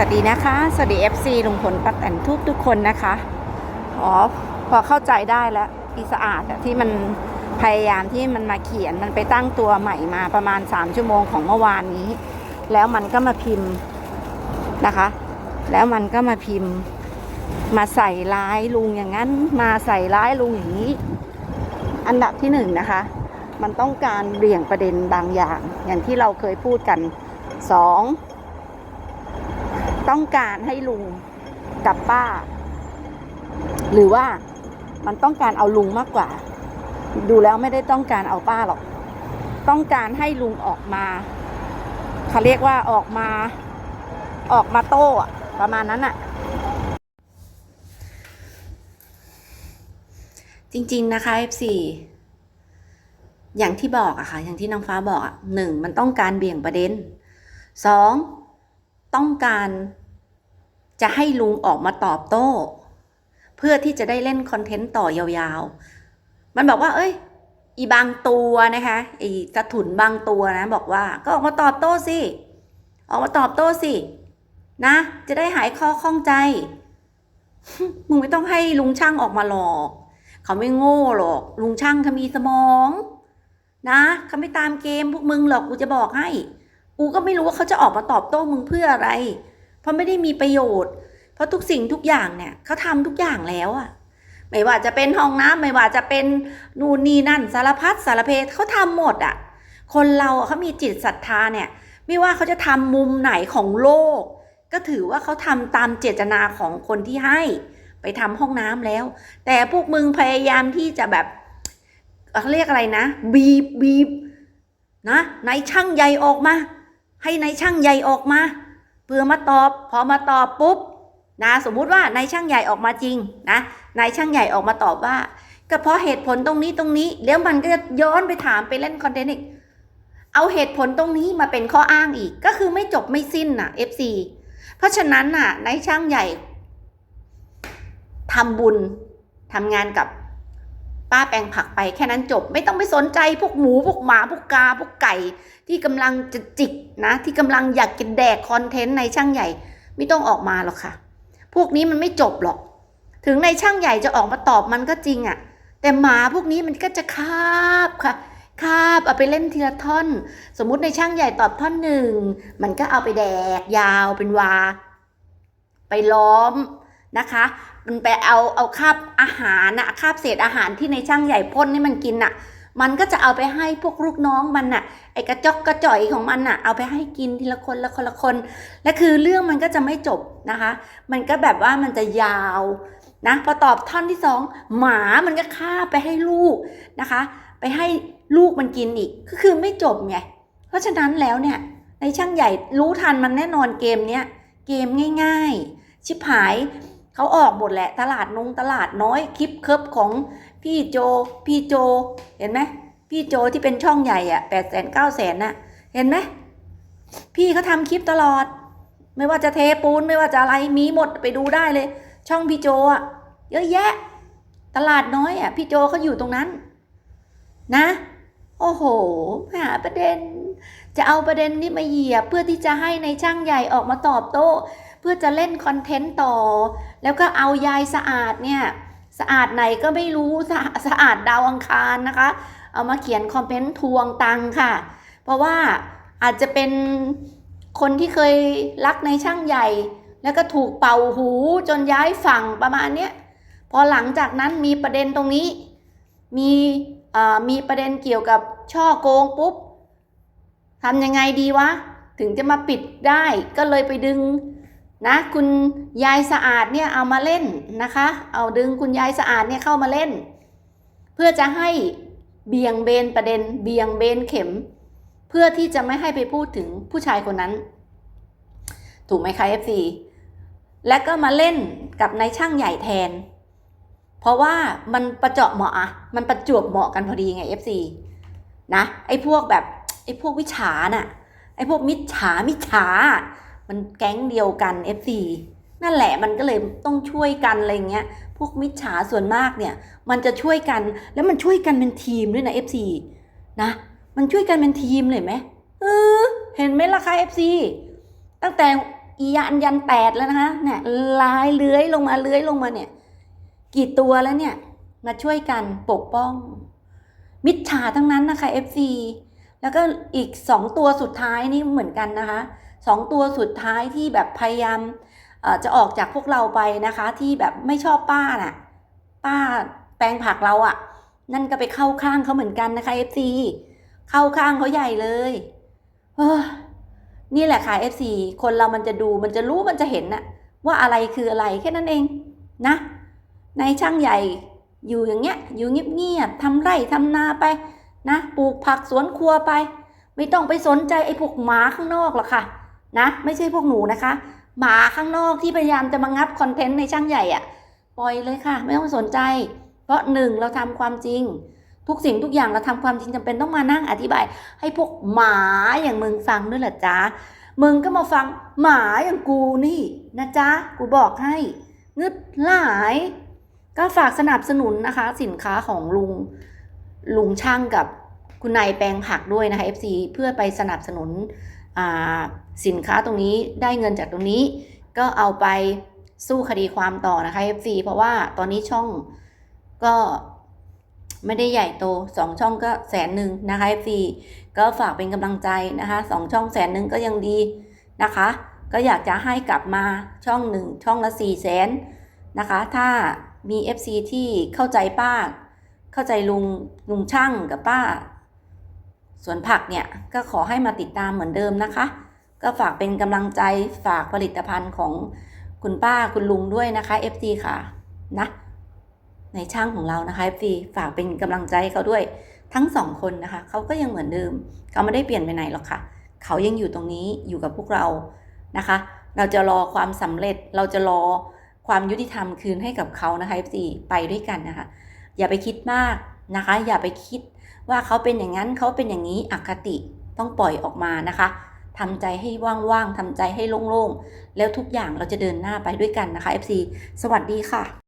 สวัสดีนะคะ สวัสดี FC ลุงพลป้าแตนทุกทุกคนนะคะ อ๋อ พอเข้าใจได้แล้วพี่สะอาดที่มันพยายามที่มันมาเขียนมันไปตั้งตัวใหม่มาประมาณ 3 ชั่วโมงของเมื่อวานนี้ แล้วมันก็มาพิมพ์นะคะ แล้วมันก็มาพิมพ์ มาใส่ร้ายลุงอย่างนั้น มาใส่ร้ายลุงอย่างนี้ อันดับที่หนึ่งนะคะ มันต้องการเบี่ยงประเด็นบางอย่าง อย่างที่เราเคยพูดกันสอง ต้องการให้ลุงกับป้า หรือว่ามันต้องการเอาลุงมากกว่า ดูแล้วไม่ได้ต้องการเอาป้าหรอก ต้องการให้ลุงออกมาเขาเรียกว่าออกมาออกมาโต้ประมาณนั้นอะจริง ๆ นะคะ F4 อย่างที่บอกอะค่ะ อย่างที่น้องฟ้าบอกอะหนึ่งมันต้องการเบี่ยงประเด็นสอง ต้องการจะให้ลุงออกมาตอบโต้ เพื่อที่จะได้เล่นคอนเทนต์ต่อยาวๆ มันบอกว่า เอ้ย อีบางตัวนะคะอีกระถุนบางตัวนะ บอกว่า ก็ออกมาตอบโต้สิออกมาตอบโต้สิ นะ จะได้หายข้อข้องใจ มึงไม่ต้องให้ลุงช่างออกมาหรอก เขาไม่โง่หรอก ลุงช่างเขามีสมอง นะเขาไม่ตามเกมพวกมึงหรอกกูจะบอกให้ กูก็ไม่รู้ว่าเขาจะออกมาตอบโต้มึงเพื่ออะไร เพราะไม่ได้มีประโยชน์ เพราะทุกสิ่งทุกอย่างเนี่ยเขาทำทุกอย่างแล้วอะไม่ว่าจะเป็นห้องน้ำไม่ว่าจะเป็นนู่นนี่นั่นสารพัดสารเพเขาทำหมดอะคนเราเขามีจิตศรัทธาเนี่ย ไม่ว่าเขาจะทำมุมไหนของโลก ก็ถือว่าเขาทำตามเจตนาของคนที่ให้ ไปทำห้องน้ำแล้ว แต่พวกมึงพยายามที่จะแบบเขาเรียกอะไรนะ บีบบีบนะนายช่างใหญ่ออกมา ให้นายช่างใหญ่ออกมาเพื่อมาตอบ พอมาตอบปุ๊บนะสมมุติว่านายช่างใหญ่ออกมาจริงนะนายช่างใหญ่ออกมาตอบว่า ก็เพราะเหตุผลตรงนี้ตรงนี้แล้วมันก็จะย้อนไปถามไปเล่นคอนเทนต์อีกเอาเหตุผลตรงนี้มาเป็นข้ออ้างอีก ก็คือไม่จบไม่สิ้นน่ะ FC เพราะฉะนั้นน่ะนายช่างใหญ่ทำบุญทำงานกับ ป้าแปลงผักไปแค่นั้นจบ ไม่ต้องไปสนใจพวกหมูพวกหมาพวกกาพวกไก่ ที่กำลังจะจิกนะที่กำลังอยากกินแดกคอนเทนต์ในช่างใหญ่ ไม่ต้องออกมาหรอกค่ะ พวกนี้มันไม่จบหรอก ถึงในช่างใหญ่จะออกมาตอบมันก็จริงอะ่ะ แต่หมาพวกนี้มันก็จะคาบค่ะคาบเอาไปเล่นทีละท่อน สมมุติในช่างใหญ่ตอบท่อนหนึ่งมันก็เอาไปแดกยาวเป็นวา ไปล้อม นะคะมันไปเอาเอาคาบอาหารนะคาบเศษอาหารที่ในช่างใหญ่พ่นให้มันกินน่ะ มันก็จะเอาไปให้พวกลูกน้องมันน่ะไอกระจอกกระจ่อยของมันน่ะ เอาไปให้กินทีละคนละคนละคน และคือเรื่องมันก็จะไม่จบนะคะ มันก็แบบว่ามันจะยาวนะพอตอบท่อนที่สองหมามันก็ฆ่าไปให้ลูกนะคะ ไปให้ลูกมันกินอีกก็คือไม่จบไงเพราะฉะนั้นแล้วเนี่ยในช่างใหญ่รู้ทันมันแน่นอนเกมเนี้ยเกมง่าย ๆ ชิบหาย เขาออกหมดแหละตลาดนงตลาดน้อยคลิปเคิบของพี่โจพี่โจเห็นไหมพี่โจที่เป็นช่องใหญ่อะแปดแสนเก้าแสนน่ะเห็นไหมพี่เขาทำคลิปตลอด ไม่ว่าจะเทปูนไม่ว่าจะอะไรมีหมดไปดูได้เลย ช่องพี่โจอะเยอะแยะ ตลาดน้อยอะพี่โจเขาอยู่ตรงนั้น นะ โอ้โหหาประเด็น จะเอาประเด็นนี้มาเหยียบเพื่อที่จะให้ในช่างใหญ่ออกมาตอบโต้ เพื่อจะเล่นคอนเทนต์ต่อ แล้วก็เอายายสะอาดเนี่ยสะอาดไหนก็ไม่รู้สะสะอาดดาวอังคารนะคะ เอามาเขียนคอมเมนต์ทวงตังค่ะ เพราะว่าอาจจะเป็นคนที่เคยรักในช่างใหญ่ แล้วก็ถูกเป่าหูจนย้ายฝั่งประมาณเนี้ยพอหลังจากนั้นมีประเด็นตรงนี้ มีมีประเด็นเกี่ยวกับช่อโกงปุ๊บทำยังไงดีวะ ถึงจะมาปิดได้ก็เลยไปดึง นะคุณยายสะอาดเนี่ยเอามาเล่นนะคะ เอาดึงคุณยายสะอาดเนี่ยเข้ามาเล่น เพื่อจะให้เบี่ยงเบนประเด็น เบี่ยงเบนเข็ม เพื่อที่จะไม่ให้ไปพูดถึงผู้ชายคนนั้น ถูกไหมคะ FC และก็มาเล่นกับนายช่างใหญ่แทน เพราะว่ามันประเจาะเหมาะอะมันประจวบเหมาะกันพอดีไง FC นะไอ้พวกแบบไอ้พวกวิชาน่ะไอ้พวกมิจฉามิจฉา มันแก๊งเดียวกัน FC นั่นแหละมันก็เลยต้องช่วยกันอะไรเงี้ย พวกมิจฉาส่วนมากเนี่ย มันจะช่วยกันแล้วมันช่วยกันเป็นทีมด้วยนะ FC นะ มันช่วยกันเป็นทีมเลยไหมเออเห็นไหมล่ะคะ FC ตั้งแต่อียันยันแปดแล้วนะคะเนี่ยลายเลื้อยลงมาเลื้อยลงมาเนี่ย กี่ตัวแล้วเนี่ย มาช่วยกันปกป้อง มิจฉาทั้งนั้นนะคะ FC แล้วก็อีกสองตัวสุดท้ายนี่เหมือนกันนะคะ สองตัวสุดท้ายที่แบบพยายามจะออกจากพวกเราไปนะคะ ที่แบบไม่ชอบป้าน่ะ ป้าแปลงผักเราอะ่ะ นั่นก็ไปเข้าข้างเขาเหมือนกันนะคะ FC เข้าข้างเขาใหญ่เลยเฮ้อนี่แหละค่ะ FC คนเรามันจะดูมันจะรู้มันจะเห็นน่ะ ว่าอะไรคืออะไรแค่นั้นเองนะ ในช่างใหญ่อยู่อย่างเงี้ย อยู่เงียบๆทำไร่ทำนาไปนะ ปลูกผักสวนครัวไป ไม่ต้องไปสนใจไอ้พวกหมาข้างนอกหรอกค่ะ นะ ไม่ใช่พวกหนูนะคะ หมาข้างนอกที่พยายามจะมางับคอนเทนต์ในช่างใหญ่อะปล่อยเลยค่ะ ไม่ต้องสนใจ เพราะหนึ่งเราทำความจริง ทุกสิ่งทุกอย่างเราทำความจริงจำเป็นต้องมานั่งอธิบาย ให้พวกหมาอย่างมึงฟังด้วยหรอจ๊ะมึงก็มาฟังหมาอย่างกูนี่นะจ๊ะกูบอกให้งึดหลาย ก็ฝากสนับสนุนนะคะ สินค้าของลุงลุงช่างกับคุณนายแปลงผักด้วยนะคะ FC เพื่อไปสนับสนุน สินค้าตรงนี้ได้เงินจากตรงนี้ ก็เอาไปสู้คดีความต่อนะคะ FC เพราะว่าตอนนี้ช่องก็ไม่ได้ใหญ่โตสองช่องก็แสนหนึ่งนะคะ FC ก็ฝากเป็นกำลังใจนะคะสองช่องแสนหนึ่งก็ยังดีนะคะ ก็อยากจะให้กลับมาช่องหนึ่งช่องละสี่แสนนะคะ ถ้ามี FC ที่เข้าใจป้า เข้าใจลุงลุงช่างกับป้า สวนผักเนี่ยก็ขอให้มาติดตามเหมือนเดิมนะคะ ก็ฝากเป็นกำลังใจฝากผลิตภัณฑ์ของคุณป้าคุณลุงด้วยนะคะ FC ค่ะนะในช่างของเรานะคะ FC ฝากเป็นกำลังใจให้เขาด้วยทั้งสองคนนะคะเขาก็ยังเหมือนเดิมเขาไม่ได้เปลี่ยนไปไหนหรอกค่ะ เขายังอยู่ตรงนี้อยู่กับพวกเรานะคะ เราจะรอความสำเร็จเราจะรอความยุติธรรมคืนให้กับเขานะคะ FC ไปด้วยกันนะคะ อย่าไปคิดมากนะคะ อย่าไปคิด ว่าเขาเป็นอย่างนั้นเขาเป็นอย่างนี้อคติต้องปล่อยออกมานะคะทำใจให้ว่างๆทำใจให้โล่งๆ แล้วทุกอย่างเราจะเดินหน้าไปด้วยกันนะคะ FC สวัสดีค่ะ